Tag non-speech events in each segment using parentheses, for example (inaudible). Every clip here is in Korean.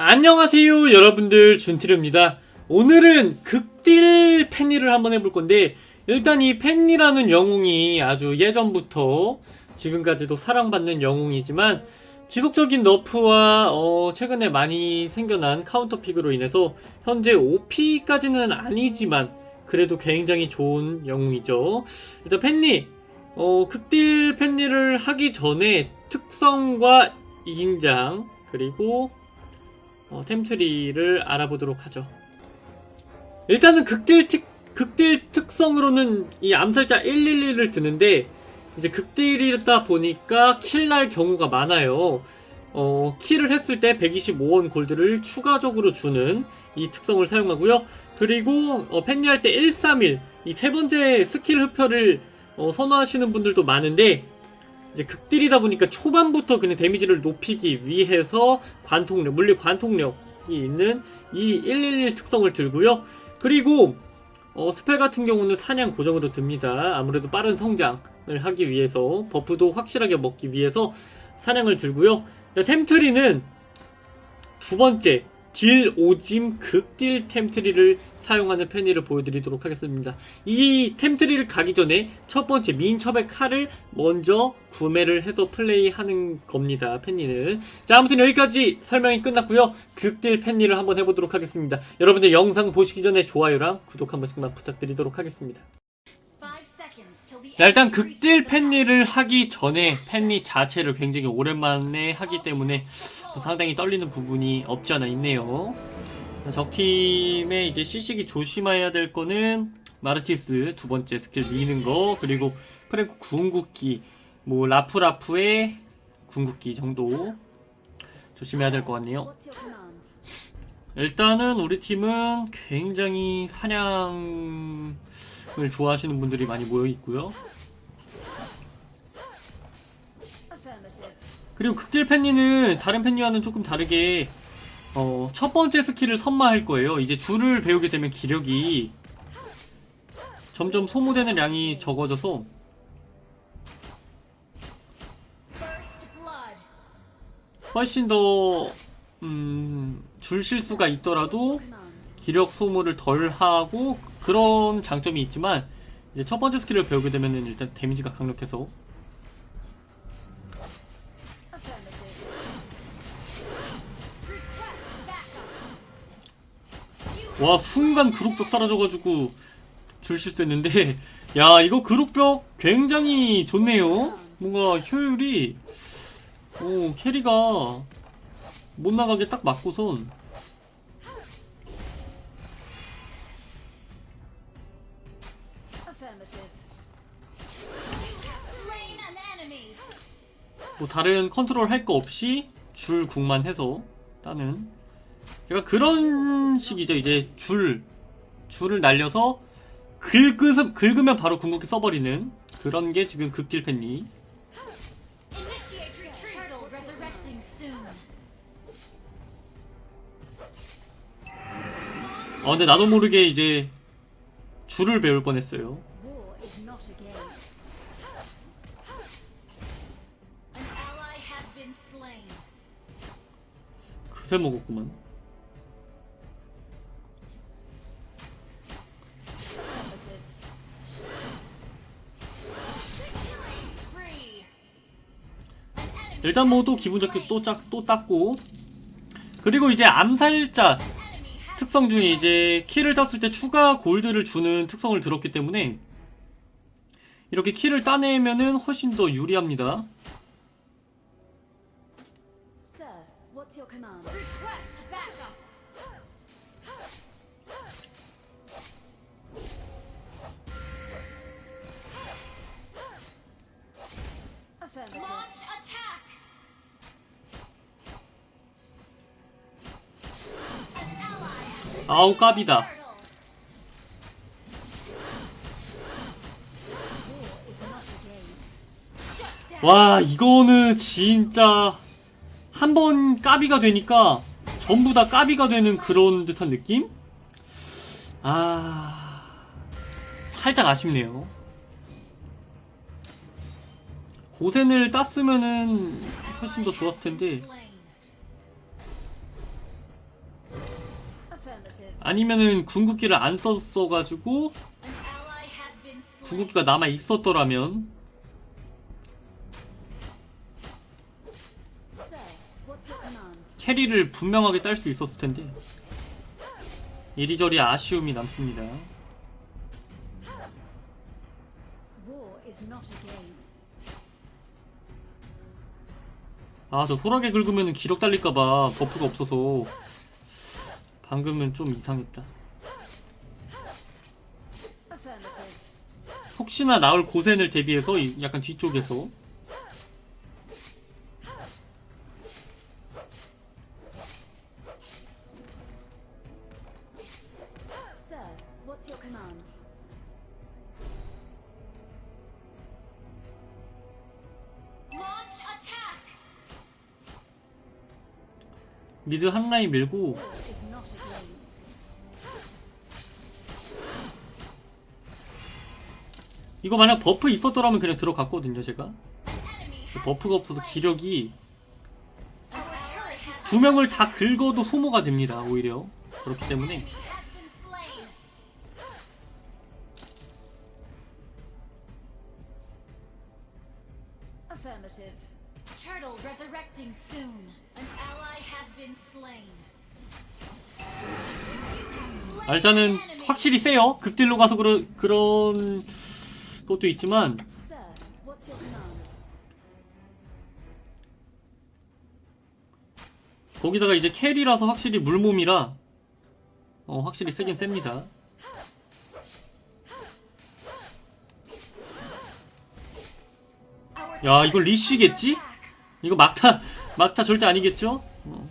안녕하세요 여러분들. 준티르입니다. 오늘은 극딜 펜니를 한번 해볼 건데 일단 이 펜니라는 영웅이 아주 예전부터 지금까지도 사랑받는 영웅이지만 지속적인 너프와 어, 최근에 많이 생겨난 카운터픽으로 인해서 현재 OP까지는 아니지만 그래도 굉장히 좋은 영웅이죠. 일단 펜니 어, 극딜 펜니를 하기 전에 특성과 인장 그리고 어, 템트리를 알아보도록 하죠. 일단은 극딜 특, 극딜 특성으로는 이 암살자 111을 드는데 이제 극딜이다 보니까 킬 날 경우가 많아요. 어, 킬을 했을 때 125원 골드를 추가적으로 주는 이 특성을 사용하고요. 그리고 어, 팬리할 때 131, 이 세 번째 스킬 흡혈을 어, 선호하시는 분들도 많은데 이제 극딜이다 보니까 초반부터 그냥 데미지를 높이기 위해서 관통력, 물리 관통력이 있는 이 111 특성을 들고요. 그리고 어, 스펠 같은 경우는 사냥 고정으로 듭니다. 아무래도 빠른 성장을 하기 위해서 버프도 확실하게 먹기 위해서 사냥을 들고요. 템트리는 두 번째 딜 오짐 극딜 템트리를 사용하는 펜니를 보여드리도록 하겠습니다. 이 템트리를 가기 전에 첫 번째 민첩의 칼을 먼저 구매를 해서 플레이하는 겁니다. 펜니는 자 아무튼 여기까지 설명이 끝났고요. 극딜 펜니를 한번 해보도록 하겠습니다. 여러분들 영상 보시기 전에 좋아요랑 구독 한 번씩만 부탁드리도록 하겠습니다. 자 일단 극딜 펜니를 하기 전에 펜니 자체를 굉장히 오랜만에 하기 때문에 상당히 떨리는 부분이 없지 않아 있네요. 적팀의 이제 시식이 조심해야 될 거는 마르티스 두 번째 스킬 미는 거 그리고 프랭크 궁극기 뭐 라프라프의 궁극기 정도 조심해야 될 것 같네요. 일단은 우리 팀은 굉장히 사냥을 좋아하시는 분들이 많이 모여 있고요. 그리고 극딜 팬니는 다른 팬니와는 조금 다르게 어, 첫 번째 스킬을 선마할 거예요. 이제 줄을 배우게 되면 기력이 점점 소모되는 양이 적어져서 훨씬 더, 음, 줄 실수가 있더라도 기력 소모를 덜 하고 그런 장점이 있지만 이제 첫 번째 스킬을 배우게 되면은 일단 데미지가 강력해서 와 순간 그룹벽 사라져가지고 줄 실수했는데 (laughs) 야 이거 그룹벽 굉장히 좋네요. 뭔가 효율이 오 캐리가 못 나가게 딱 맞고선. 뭐 다른 컨트롤 할 거 없이 줄 궁만 해서 따는 약간 그런 식이죠. 이제 줄 줄을 날려서 긁으, 긁으면 바로 궁극기 써버리는 그런 게 지금 극딜 팬니 아 근데 나도 모르게 이제 줄을 배울 뻔했어요. 그새 먹었구만 일단 뭐 또 기분 좋게 또 짝, 또 땄고. 그리고 이제 암살자 특성 중에 이제 키를 땄을 때 추가 골드를 주는 특성을 들었기 때문에 이렇게 키를 따내면은 훨씬 더 유리합니다 아우 down. 와 이거는 진짜 한 번 까비가 되니까 전부 다 까비가 되는 그런 듯한 느낌? 아 살짝 아쉽네요 고센을 땄으면은 훨씬 더 좋았을 텐데 아니면은 궁극기를 안 썼어가지고. 궁극기가 남아 있었더라면? 캐리를 분명하게 딸 수 있었을 텐데 이리저리 아쉬움이 남습니다. 아 저 소라게 긁으면 기력 딸릴까봐 버프가 없어서 방금은 좀 이상했다. 혹시나 나올 고센을 대비해서 이- 약간 뒤쪽에서. 미드 한 라인 밀고 이거 만약 버프 있었더라면 그냥 들어갔거든요 제가 버프가 없어서 기력이 두 명을 다 긁어도 소모가 됩니다 오히려 그렇기 때문에 아, 일단은. 확실히 세요 극딜로 가서 그러, 그런 것도 있지만? 거기다가 이제 캐리라서 확실히 물몸이라 어 확실히 세긴 셉니다 야, 이거 리쉬겠지? 이거 막타 막타 절대 아니겠죠? 어.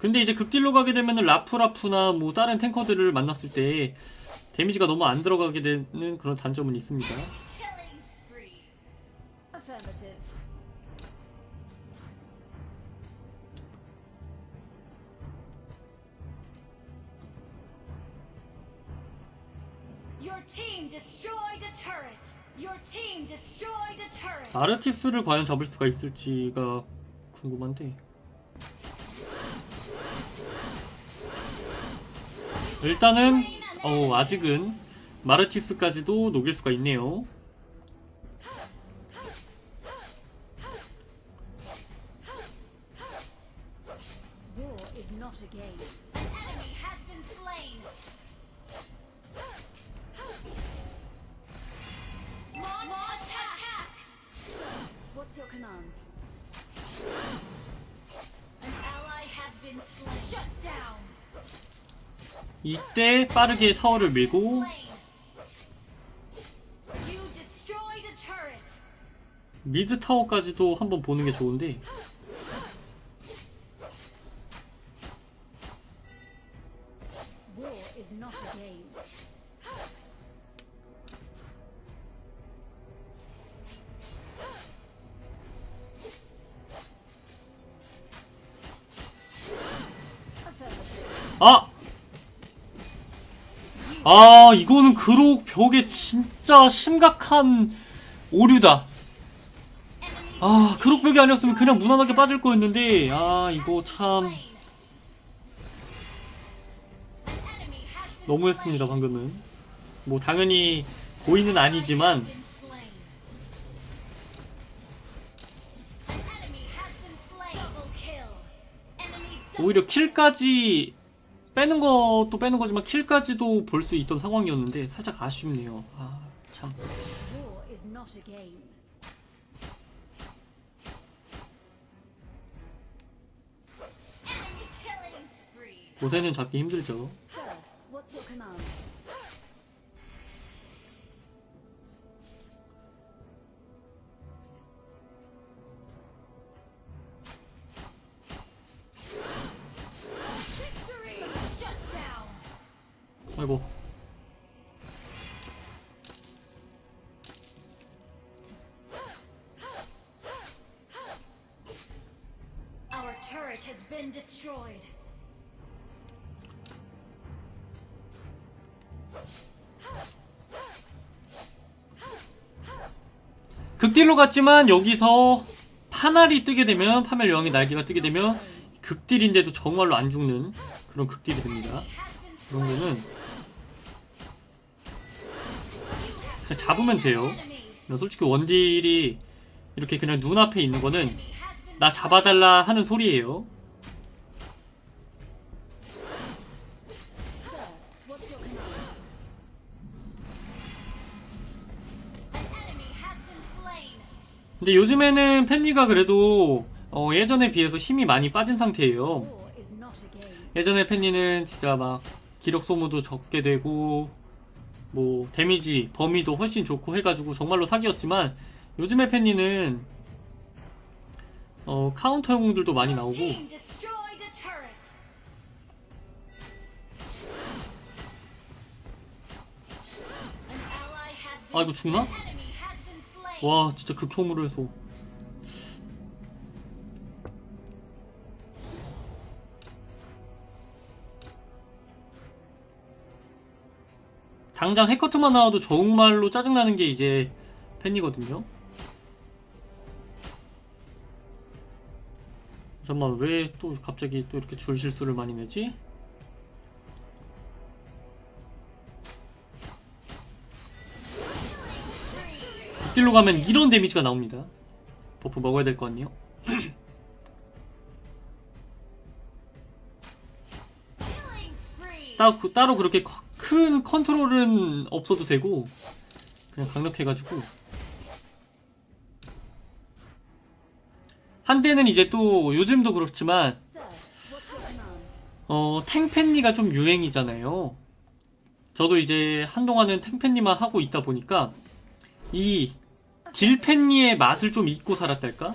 근데 이제 극딜로 가게 되면은 라프라프나 뭐 다른 탱커들을 만났을 때 데미지가 너무 안 들어가게 되는 그런 단점은 있습니다. 아르티스를 과연 잡을 수가 있을지가 궁금한데. 일단은 어 아직은 마르티스까지도 녹일 수가 있네요. 이때 빠르게 타워를 밀고. 미드 타워까지도 한번 보는 게 좋은데. 아! 아 이거는 그록 벽에 진짜 심각한 오류다. 아 그록 벽이 아니었으면 그냥 무난하게 빠질 거였는데 아 이거 참 너무했습니다. 방금은. 뭐 당연히 고의는 아니지만 오히려 킬까지 빼는 것도 빼는 거지만 킬까지도 볼 수 있던 상황이었는데 살짝 아쉽네요. 아 참. 고세는 잡기 힘들죠. 아이고. Our turret has been destroyed. 극딜로 갔지만 여기서 파날이 뜨게 되면 파멸 여왕의 날개가 뜨게 되면 극딜인데도 정말로 안 죽는 그런 극딜이 됩니다. 거는 그냥 잡으면 돼요. 솔직히 원딜이 이렇게 그냥 눈앞에 있는 거는 나 잡아달라 하는 소리예요. 근데 요즘에는 팬니가 그래도 어, 예전에 비해서 힘이 많이 빠진 상태예요. 예전에 팬니는 진짜 막 기력 소모도 적게 되고 뭐 데미지 범위도 훨씬 좋고 해가지고 정말로 사기였지만 요즘의 팬니는 어, 카운터 영웅들도 많이 나오고. 아 이거 죽나? 와 진짜 극혐으로 해서 당장 해커트만 나와도 정말로 짜증나는 게 이제 팬이거든요 잠깐만 왜 또 갑자기 또 이렇게 줄 실수를 많이 내지? 극딜로 가면 이런 데미지가 나옵니다 버프 먹어야 될 거 아니에요? 따, 그- 따로 그렇게 커- 큰 컨트롤은 없어도 되고 그냥 강력해가지고 한때는 이제 또 요즘도 그렇지만? 어 탱팬니가 좀 유행이잖아요 저도 이제 한동안은 탱팬니만 하고 있다 보니까 이 딜팬니의 맛을 좀 잊고 살았달까?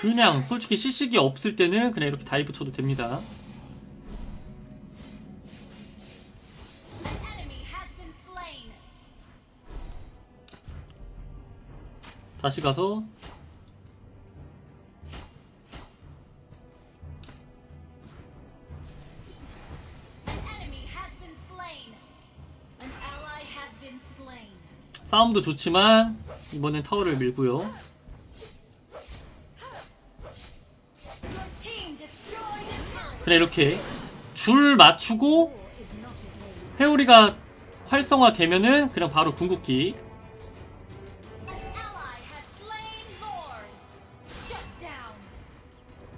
그냥. 솔직히 CC기 없을 때는 그냥 이렇게 다이브 쳐도 됩니다. 다시 가서. 싸움도 좋지만 이번엔 타워를 밀고요. 그래 이렇게 줄 맞추고. 회오리가 활성화되면은 그냥 바로 궁극기.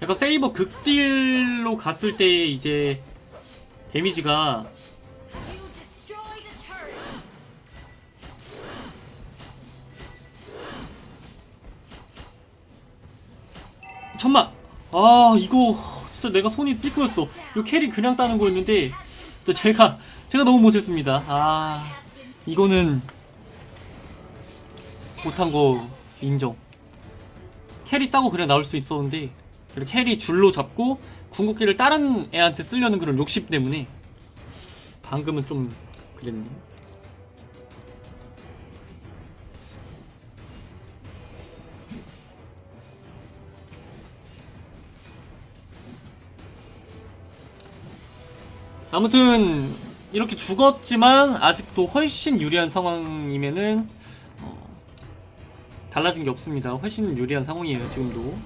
약간 세이버 극딜로 갔을 때 이제 데미지가. 천만. 아 이거 진짜 내가 손이 삐꾸였어. 이 캐리 그냥 따는 거였는데 진짜 제가 제가 너무 못했습니다. 아 이거는 못한 거 인정. 캐리 따고 그냥 나올 수 있었는데 캐리 줄로 잡고 궁극기를 다른 애한테 쓰려는 그런 욕심 때문에 방금은 좀 그랬네. 아무튼 이렇게 죽었지만 아직도 훨씬 유리한 상황이면은 어, 달라진 게 없습니다. 훨씬 유리한 상황이에요 지금도.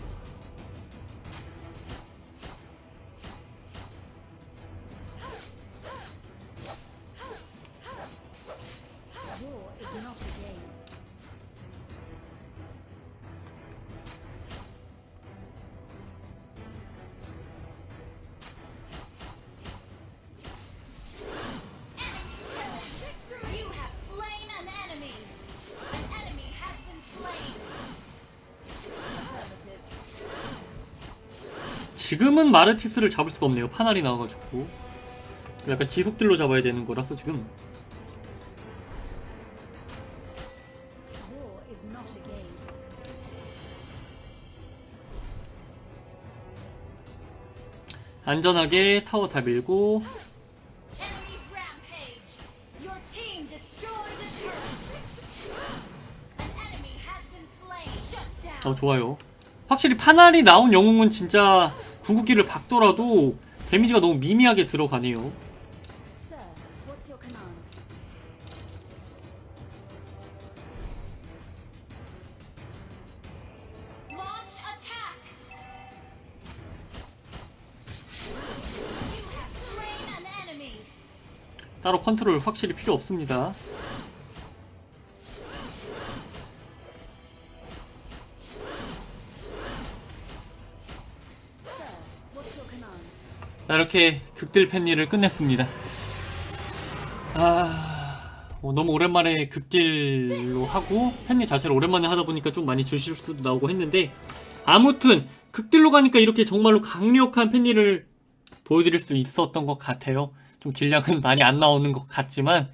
지금은 마르티스를 잡을 수가 없네요. 파날이 나와가지고 약간 지속들로 잡아야 되는 거라서 지금. 안전하게 타워 다 밀고. 어 좋아요. 확실히 파날이 나온 영웅은 진짜 궁극기를 박더라도 데미지가 너무 미미하게 들어가네요. 따로 컨트롤 확실히 필요 없습니다. 자, 이렇게 극딜 팬니를 끝냈습니다. 아, 어, 너무 오랜만에 극딜로 하고 팬니 자체를 오랜만에 하다 보니까 좀 많이 주실 수도 나오고 했는데 아무튼 극딜로 가니까 이렇게 정말로 강력한 팬니를 보여드릴 수 있었던 것 같아요. 좀 딜량은 많이 안 나오는 것 같지만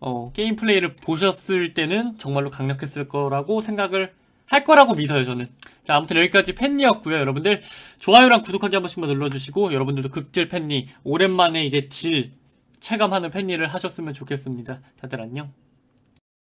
어, 게임 플레이를 보셨을 때는 정말로 강력했을 거라고 생각을 할 거라고 믿어요, 저는. 자, 아무튼 여기까지 팬니였고요, 여러분들. 좋아요랑 구독하기 한 번씩만 눌러주시고, 여러분들도 극딜 팬니, 오랜만에 이제 딜 체감하는 팬니를 하셨으면 좋겠습니다. 다들 안녕.